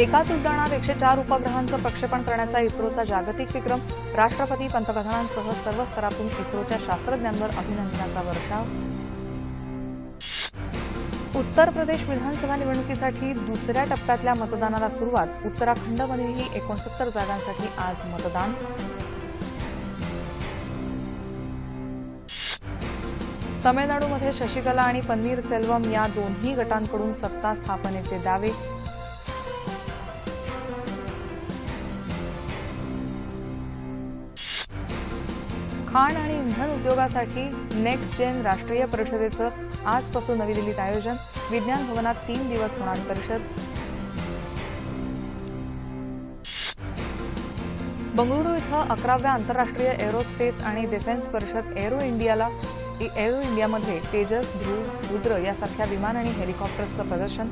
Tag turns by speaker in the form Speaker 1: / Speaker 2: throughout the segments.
Speaker 1: एकाच उड्डाणात एकशे चार उपग्रहांचं प्रक्षेपण करण्याचा इस्रोचा जागतिक विक्रम राष्ट्रपती पंतप्रधानांसह सर्व स्तरातून इस्रोच्या शास्त्रज्ञांवर अभिनंदनाचा वर्षाव. उत्तर प्रदेश विधानसभा निवडणुकीसाठी दुसऱ्या टप्प्यातल्या मतदानाला सुरुवात उत्तराखंडमध्येही एकोणसत्तर जागांसाठी आज मतदान. तमिळनाडूमध्ये शशिकला आणि पन्नीर सेल्वम या दोन्ही गटांकडून सत्ता स्थापनेचे दावे. खाण आणि इंधन उद्योगासाठी नेक्स्ट जेन राष्ट्रीय परिषदेचं आजपासून नवी दिल्लीत आयोजन. विज्ञान भवनात तीन दिवस होणार परिषद. बंगळुरू इथं अकराव्या आंतरराष्ट्रीय एरोस्पेस आणि डिफेन्स परिषद एरो इंडियाला एरो इंडियामध्ये तेजस ध्रुव रुद्र यासारख्या विमान आणि हेलिकॉप्टर्सचं प्रदर्शन.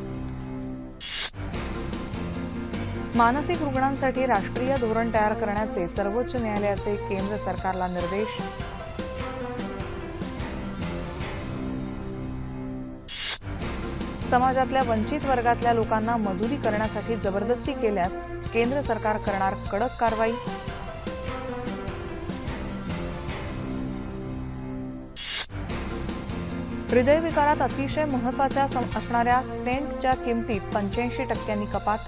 Speaker 1: मानसिक रुग्णांसाठी राष्ट्रीय धोरण तयार करण्याचे सर्वोच्च न्यायालयाचे केंद्र सरकारला निर्देश. समाजातल्या वंचित वर्गातल्या लोकांना मजुरी करण्यासाठी जबरदस्ती केल्यास केंद्र सरकार करणार कडक कारवाई. हृदयविकारात अतिशय महत्त्वाच्या असणाऱ्या स्टेंटच्या किमतीत पंच्याऐंशी टक्क्यांनी कपात.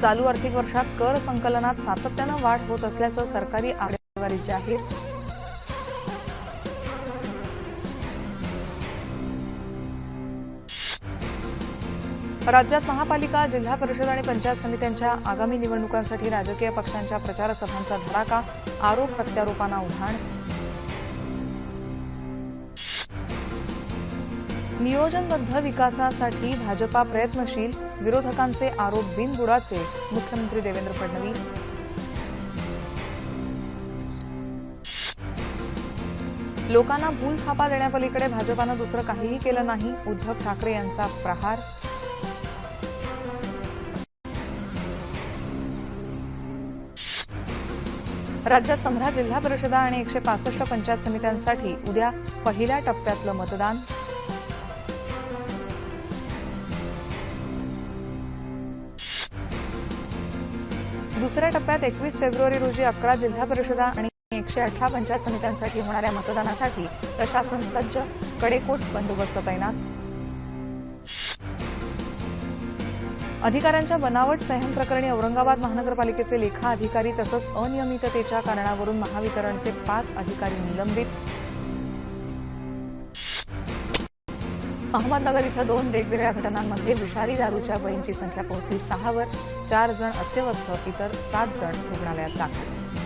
Speaker 1: चालू आर्थिक वर्षात कर संकलनात सातत्यानं वाढ होत असल्याचं सरकारी आकडेवारी जाहीर राज्यात महापालिका जिल्हा परिषद आणि पंचायत समित्यांच्या आगामी निवडणुकांसाठी राजकीय पक्षांच्या प्रचारसभांचा धडाका आरोप प्रत्यारोपांना उधाण नियोजनबद्ध विकासासाठी भाजपा प्रयत्नशील विरोधकांचे आरोप बिनबुडाचे. मुख्यमंत्री देवेंद्र फडणवीस. लोकांना भूल थापा देण्यापलीकडे भाजपानं दुसरं काहीही केलं नाही उद्धव ठाकरे यांचा प्रहार. राज्यात पंधरा जिल्हा परिषदा आणि एकशे पासष्ट पंचायत समित्यांसाठी उद्या पहिल्या टप्प्यातलं मतदान. दुसऱ्या टप्प्यात एकवीस फेब्रुवारी रोजी अकरा जिल्हा परिषदा आणि एकशे अठरा पंचायत समित्यांसाठी होणाऱ्या मतदानासाठी प्रशासन सज्ज कडेकोट बंदोबस्त तैनात. अधिकाऱ्यांच्या बनावट सह्यां प्रकरणी औरंगाबाद महानगरपालिकेचे लेखा अधिकारी तसंच अनियमिततेच्या कारणावरून महावितरणचे पाच अधिकारी निलंबित. अहमदनगर इथं दोन वेगवेगळ्या घटनांमध्ये विषारी दारूच्या बळींची संख्या पोहोचली. सहावर चार जण अत्यवस्थ इतर सात जण रुग्णालयात दाखल.